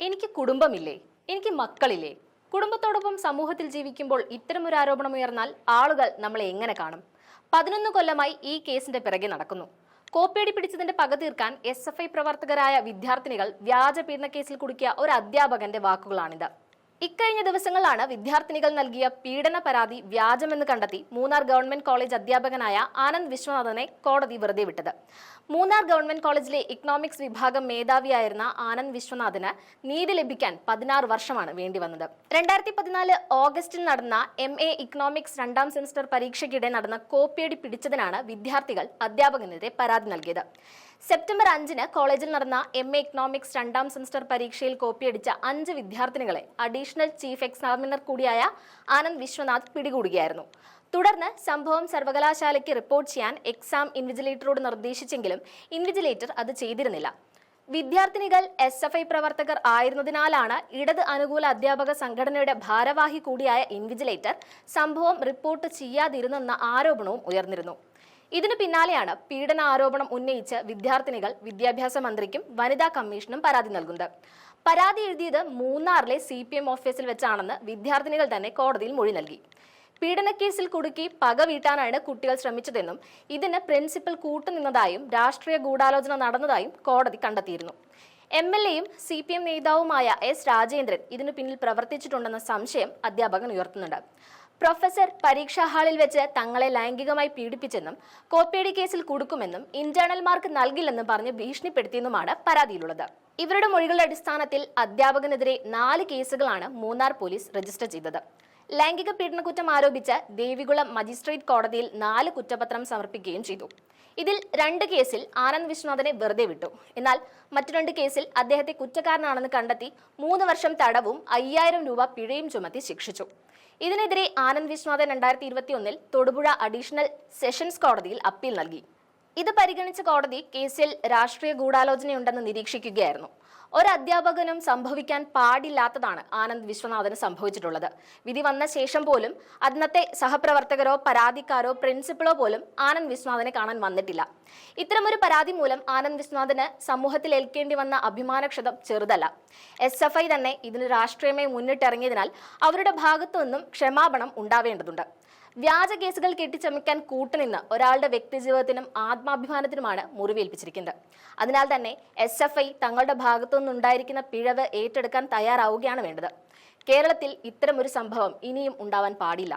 എനിക്ക് കുടുംബമില്ലേ? എനിക്ക് മക്കളില്ലേ? കുടുംബത്തോടൊപ്പം സമൂഹത്തിൽ ജീവിക്കുമ്പോൾ ഇത്തരമൊരു ആരോപണം ഉയർന്നാൽ ആളുകൾ നമ്മളെ എങ്ങനെ കാണും? പതിനൊന്ന് കൊല്ലമായി ഈ കേസിന്റെ പിറകെ നടക്കുന്നു. കോപ്പിയടി പിടിച്ചതിന്റെ പക തീർക്കാൻ എസ് എഫ് ഐ പ്രവർത്തകരായ വിദ്യാർത്ഥിനികൾ വ്യാജ പീഡന കേസിൽ കുടുക്കിയ ഒരു അധ്യാപകന്റെ വാക്കുകളാണിത്. ഇക്കഴിഞ്ഞ ദിവസങ്ങളാണ് വിദ്യാർത്ഥിനികൾ നൽകിയ പീഡന പരാതി വ്യാജമെന്ന് കണ്ടെത്തി മൂന്നാർ ഗവൺമെന്റ് കോളേജ് അധ്യാപകനായ ആനന്ദ് വിശ്വനാഥനെ കോടതി വെറുതെ വിട്ടത്. മൂന്നാർ ഗവൺമെന്റ് കോളേജിലെ ഇക്കണോമിക്സ് വിഭാഗം മേധാവിയായിരുന്ന ആനന്ദ് വിശ്വനാഥിന് നീതി ലഭിക്കാൻ പതിനാറ് വർഷമാണ് വേണ്ടി വന്നത്. രണ്ടായിരത്തി പതിനാല് ഓഗസ്റ്റിൽ നടന്ന എം എ ഇക്കണോമിക്സ് രണ്ടാം സെമസ്റ്റർ പരീക്ഷയ്ക്കിടെ നടന്ന കോപ്പിയടി പിടിച്ചതിനാണ് വിദ്യാർത്ഥികൾ അധ്യാപകനെതിരെ പരാതി നൽകിയത്. സെപ്റ്റംബർ അഞ്ചിന് കോളേജിൽ നടന്ന എം എ ഇക്കണോമിക്സ് രണ്ടാം സെമസ്റ്റർ പരീക്ഷയിൽ കോപ്പിയടിച്ച അഞ്ച് വിദ്യാർത്ഥിനികളെ അഡീഷണൽ ചീഫ് എക്സാമിനർ കൂടിയായ ആനന്ദ് വിശ്വനാഥ് പിടികൂടുകയായിരുന്നു. തുടർന്ന് സംഭവം സർവകലാശാലയ്ക്ക് റിപ്പോർട്ട് ചെയ്യാൻ എക്സാം ഇൻവിജിലേറ്ററോട് നിർദ്ദേശിച്ചെങ്കിലും ഇൻവിജിലേറ്റർ അത് ചെയ്തിരുന്നില്ല. വിദ്യാർത്ഥിനികൾ എസ് എഫ് ഐ പ്രവർത്തകർ ആയിരുന്നതിനാലാണ് ഇടത് അനുകൂല അധ്യാപക സംഘടനയുടെ ഭാരവാഹി കൂടിയായ ഇൻവിജിലേറ്റർ സംഭവം റിപ്പോർട്ട് ചെയ്യാതിരുന്നെന്ന ആരോപണവും ഉയർന്നിരുന്നു. ഇതിനു പിന്നാലെയാണ് പീഡന ആരോപണം ഉന്നയിച്ച് വിദ്യാർത്ഥിനികൾ വിദ്യാഭ്യാസ മന്ത്രിക്കും വനിതാ കമ്മീഷനും പരാതി നൽകുന്നത്. പരാതി എഴുതിയത് മൂന്നാറിലെ സി പി എം ഓഫീസിൽ വെച്ചാണെന്ന് വിദ്യാർത്ഥിനികൾ തന്നെ കോടതിയിൽ മൊഴി നൽകി. പീഡനക്കേസിൽ കുടുക്കി പക വീട്ടാനാണ് കുട്ടികൾ ശ്രമിച്ചതെന്നും ഇതിന് പ്രിൻസിപ്പൽ കൂട്ടുനിന്നതായും രാഷ്ട്രീയ ഗൂഢാലോചന നടന്നതായും കോടതി കണ്ടെത്തിയിരുന്നു. എം എൽ എയും സി പി എം നേതാവുമായ എസ് രാജേന്ദ്രൻ ഇതിനു പിന്നിൽ പ്രവർത്തിച്ചിട്ടുണ്ടെന്ന സംശയം അധ്യാപകൻ ഉയർത്തുന്നുണ്ട്. പ്രൊഫസർ പരീക്ഷാ ഹാളിൽ വെച്ച് തങ്ങളെ ലൈംഗികമായി പീഡിപ്പിച്ചെന്നും കോപ്പിയടി കേസിൽ കൊടുക്കുമെന്നും ഇന്റേണൽ മാർക്ക് നൽകില്ലെന്നും പറഞ്ഞ് ഭീഷണിപ്പെടുത്തിയെന്നുമാണ് പരാതിയിലുള്ളത്. ഇവരുടെ മൊഴികളുടെ അടിസ്ഥാനത്തിൽ അധ്യാപകനെതിരെ നാല് കേസുകളാണ് മൂന്നാർ പോലീസ് രജിസ്റ്റർ ചെയ്തത്. ലൈംഗിക പീഡനക്കുറ്റം ആരോപിച്ച് ദേവികുളം മജിസ്ട്രേറ്റ് കോടതിയിൽ നാല് കുറ്റപത്രം സമർപ്പിക്കുകയും ചെയ്തു. ഇതിൽ രണ്ട് കേസിൽ ആനന്ദ് വിശ്വനാഥനെ വെറുതെ വിട്ടു. എന്നാൽ മറ്റു രണ്ട് കേസിൽ അദ്ദേഹത്തെ കുറ്റക്കാരനാണെന്ന് കണ്ടെത്തി മൂന്ന് വർഷം തടവും അയ്യായിരം രൂപ പിഴയും ചുമത്തി ശിക്ഷിച്ചു. ഇതിനെതിരെ ആനന്ദ് വിശ്വനാഥൻ രണ്ടായിരത്തി ഇരുപത്തി ഒന്നിൽ തൊടുപുഴ അഡീഷണൽ സെഷൻസ് കോടതിയിൽ അപ്പീൽ നൽകി. ഇത് പരിഗണിച്ച കോടതി കേസിൽ രാഷ്ട്രീയ ഗൂഢാലോചനയുണ്ടെന്ന് നിരീക്ഷിക്കുകയായിരുന്നു. ഒരു അധ്യാപകനും സംഭവിക്കാൻ പാടില്ലാത്തതാണ് ആനന്ദ് വിശ്വനാഥന് സംഭവിച്ചിട്ടുള്ളത്. വിധി വന്ന ശേഷം പോലും അന്നത്തെ സഹപ്രവർത്തകരോ പരാതിക്കാരോ പ്രിൻസിപ്പളോ പോലും ആനന്ദ് വിശ്വനാഥനെ കാണാൻ വന്നിട്ടില്ല. ഇത്തരമൊരു പരാതി മൂലം ആനന്ദ് വിശ്വനാഥന് സമൂഹത്തിൽ ഏൽക്കേണ്ടി വന്ന അഭിമാനക്ഷതം ചെറുതല്ല. എസ് എഫ് ഐ തന്നെ ഇതിന് രാഷ്ട്രീയമായി മുന്നിട്ടിറങ്ങിയതിനാൽ അവരുടെ ഭാഗത്തു നിന്നും ക്ഷമാപണം ഉണ്ടാവേണ്ടതുണ്ട്. വ്യാജ കേസുകൾ കെട്ടിച്ചമയ്ക്കാൻ കൂട്ടുനിന്ന് ഒരാളുടെ വ്യക്തിജീവിതത്തിനും ആത്മാഭിമാനത്തിനുമാണ് മുറിവേൽപ്പിച്ചിരിക്കുന്നത്. അതിനാൽ തന്നെ എസ് എഫ് ഐ തങ്ങളുടെ ഭാഗത്തു നിന്നുണ്ടായിരിക്കുന്ന പിഴവ് ഏറ്റെടുക്കാൻ തയ്യാറാവുകയാണ് വേണ്ടത്. കേരളത്തിൽ ഇത്തരമൊരു സംഭവം ഇനിയും ഉണ്ടാവാൻ പാടില്ല.